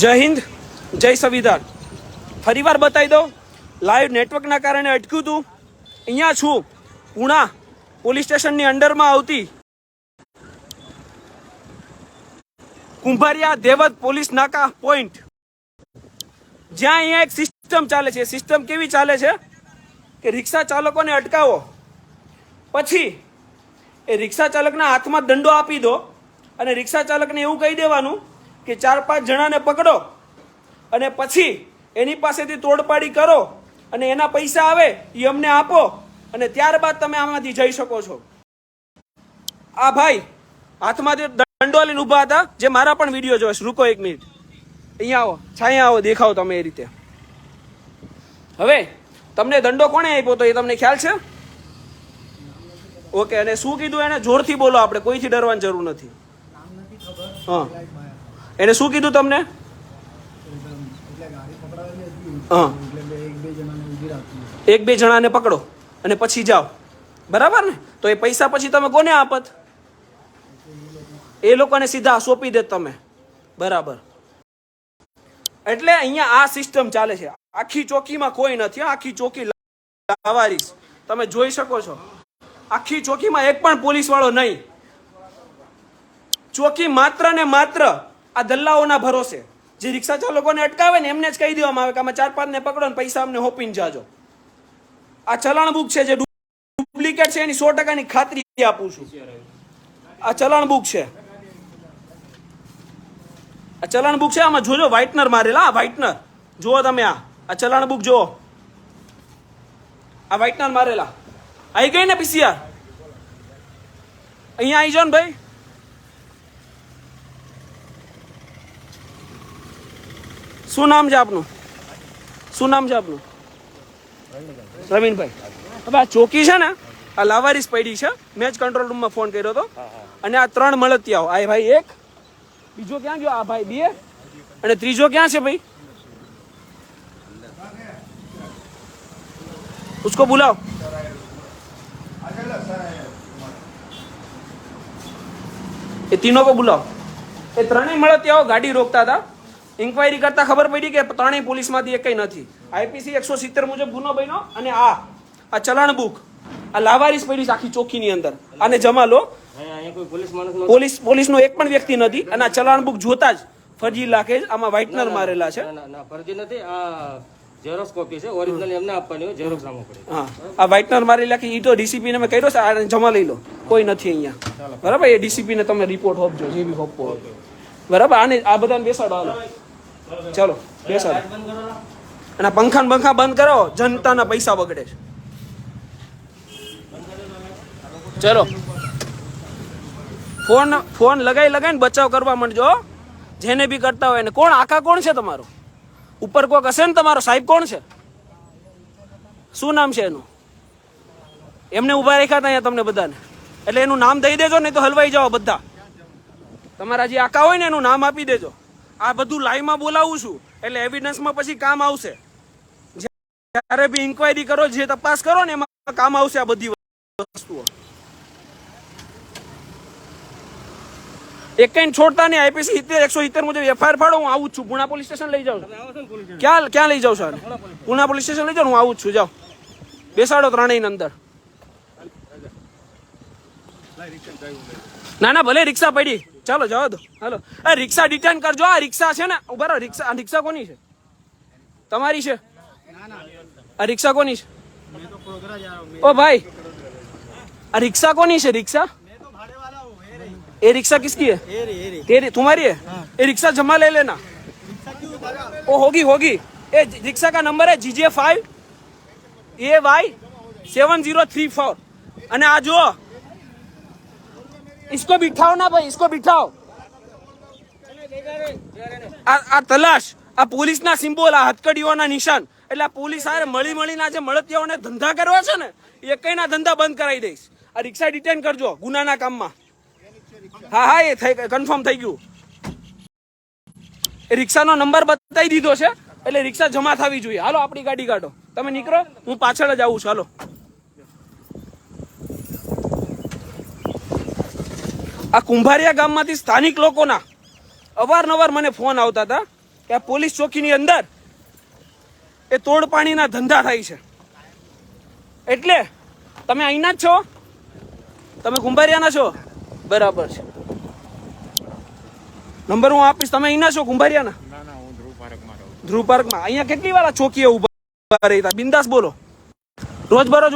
જય હિન્દ, જય સંવિધાન. ફરીવાર બતાવી દઉં લાઈવ નેટવર્કના કારણે અટક્યું હતું અહીંયા છું ઉણા પોલીસ સ્ટેશનની અંડરમાં આવતી કુંભારિયા દેવત પોલીસ નાકા પોઈન્ટ જ્યાં અહીંયા એક સિસ્ટમ ચાલે છે. સિસ્ટમ કેવી ચાલે છે? કે રિક્ષા ચાલકોને અટકાવો. પછી એ રિક્ષા ચાલકના હાથમાં દંડો આપી દો અને રિક્ષા ચાલકને એવું કહી દેવાનું કે ચાર પાંચ જણાને પકડો અને પછી એની પાસેથી તોડપાડી કરો અને એના પૈસા આવે એ અમને આપો અને ત્યારબાદ તમે આમાંથી જઈ શકો છો. આ ભાઈ હાથમાં જે દંડો લઈને ઊભા હતા જે મારા પણ વીડિયો જોઈશ રૂકો એક મિનિટ. અહીંયા આવો. છાયા આવો દેખાવ તમે એ રીતે. હવે તમને દંડો કોણે આપ્યો તો એ તમને ખ્યાલ છે? ઓકે અને શું કીધું એને? જોરથી બોલો આપણે. કોઈથી ડરવાની જરૂર નથી. હા. એને શું કીધું તમને? હા. એક બે જણાને પકડો અને પછી જાઓ. બરાબર ને? તો એ પૈસા પછી તમે કોને આપત? એ લોકોને સીધા સોંપી દે તમે. બરાબર. એટલે અહીંયા આ સિસ્ટમ ચાલે છે. આખી ચોકીમાં કોઈ નથી આખી ચોકી લાવારીસ તમે જોઈ શકો છો. આખી ચોકીમાં એક પણ પોલીસ વાળો નહીં. ચોકી માત્ર ને માત્ર આ દલ્લાઓના ભરોસે. જે રિક્ષા ચાલકોને અટકાવે ને એમને જ કહી દેવામાં આવે કે અમે ચાર પાંચને પકડો ને પૈસા અમને હોપીને જાજો. આ ચલણ બુક છે જે ડુપ્લિકેટ છે એની સો ટકાની ખાતરી આપું છું. આ ચલણ બુક છે. આ ચલણ બુક છે, આમાં જોજો, વ્હાઇટનર મારેલા, આ વ્હાઇટનર. જુઓ તમે આ. આ ચલણ બુક જુઓ. આ વ્હાઇટનર મારેલા. આવી ગઈ ને પીસીઆર અહીંયા આવી જાઓ ને ભાઈ. શું નામ છે આપનું શું નામ છે આપનું રવીનભાઈ હવે આ ચોકી છે ને આ લાવારીસ પડી છે મેં જ કંટ્રોલ રૂમમાં ફોન કર્યો હતો અને આ ત્રણ મળતિયાઓ આ ભાઈ એક બીજો ક્યાં ગયો આ ભાઈ બે અને ત્રીજો ક્યાં છે ભાઈ उसको बुलाओ એ તીનો કો બુલાવો એ ત્રણેય મળતિયાઓ ગાડી રોકતા હતા ઇન્ક્વાયરી કરતા ખબર પડી કે ત્રણેય પોલીસમાંથી એકય નથી. આઈપીસી એકસો સિત્તેર મુજબ ગુનો બન્યો અને આ આ ચલાણ બુક આ લાવારીસ પડી છે આખી ચોખીની અંદર. અને જમા લો. પોલીસ નો પોલીસનો એક પણ વ્યક્તિ નથી અને આ ચલણ બુક જોતા જ ફરજી લાખે જ આમાં વ્હાઇટનર મારેલા છે. ફરજી નથી આ ઝેરોક્સ કોપી છે ઓરિજિનલ એમને આપવાની હોય ઝેરોક્સ આમાં પડે. હા આ વ્હાઇટનર મારી લાખી ઈ તો ડીસીપી ને મેં કર્યો છે આ જમા લઈ લો. કોઈ નથી અહીંયા. બરાબર એ ડીસીપી ને તમે રિપોર્ટ હોપજો જે બી હોપવો બરાબર આને આ બધાને બેસાડો હાલો. ચલો બેસાડો અને પંખા પંખા બંધ કરો, જનતાના પૈસા બગડે છે. ચલો. ફોન ફોન લગાઈ લગાઈને બચાવ કરવા માંડજો જેને બી કરતા હોય ને કોણ? આખા કોણ છે તમારો? ઉપર કોક હશે ને તમારો? સાહેબ કોણ છે? શું નામ છે એનું? એમને ઊભા રાખ્યા હતા અહીંયા તમને બધાને. એટલે એનું નામ દઈ દેજો, નહીં તો હલવાઈ જાઓ બધા. તમારા જે આકા હોય ને એનું નામ આપી દેજો. આ બધું લાઈવમાં બોલાવું છું. એટલે એવિડન્સમાં પછી કામ આવશે. જ્યારે બી ઇન્ક્વાયરી કરો જે તપાસ કરો ને એમાં કામ આવશે આ બધી વસ્તુઓ. એક કઈ છોડતા નહીં આઈપીસી સિત્તેર એકસો સિત્તેર મુજબ એફઆઈઆર ફાડો હું આવું છું. પુણા પોલીસ સ્ટેશન લઈ જાઉં. ક્યાં ક્યાં લઈ જાઉં સર પુણા પોલીસ સ્ટેશન લઈ જાઉં હું આવું છું. જાઓ. બેસાડો ત્રણેય અંદર. ના ના ભલે રિક્ષા પડી. ચાલો જવા દો હાલો આ રિક્ષા ડિટેન કરજો આ રિક્ષા છે ને ઉભા રહો રિક્ષા આ રિક્ષા કોની છે તમારી છે આ રિક્ષા કોની છે ઓ ભાઈ આ રિક્ષા કોની છે રિક્ષા ये रिक्शा किसकी है तेरी तुम्हारी है ये रिक्शा जमा ले लेना वो होगी होगी ये रिक्शा का नंबर है GJ five A Y seven zero three four અને આ જો इसको बिठाओ ना भाई इसको बिठाओ આ આ તલાશ આ પોલીસના સિમ્બોલ આ હથકડીઓના નિશાન એટલે આ પોલીસ હારે મળી મળીને આ જે મળતિયાઓને ધંધા કરવા છે ને એ કઈના ધંધા બંધ કરાવી દઈશ આ રિક્ષા ડિટેન કરજો ગુનાના કામમાં હા હા એ થઈ કન્ફર્મ થઈ ગયું એ રિક્ષાનો નંબર બતાવી દીધો છે એટલે રિક્ષા જમા થવી જોઈએ હાલો આપણી ગાડી કાઢો તમે નીકળો હું પાછળ જ આવું છું હાલો આ કુંભારિયા ગામમાંથી સ્થાનિક લોકોના અવારનવાર મને ફોન આવતા હતા કે આ પોલીસ ચોકીની અંદર એ તોડ પાણીના ધંધા થાય છે. એટલે તમે અહીંના જ છો? તમે કુંભારિયાના છો? બરાબર છે. નંબર હું આપીશ. તમે અહીંના છો કુંભારિયાના? ધ્રુવ પાર્કમાં અહીંયા કેટલી વાર આ ચોકીએ ઊભા રહેતા? બિંદાસ બોલો. રોજ બરોજ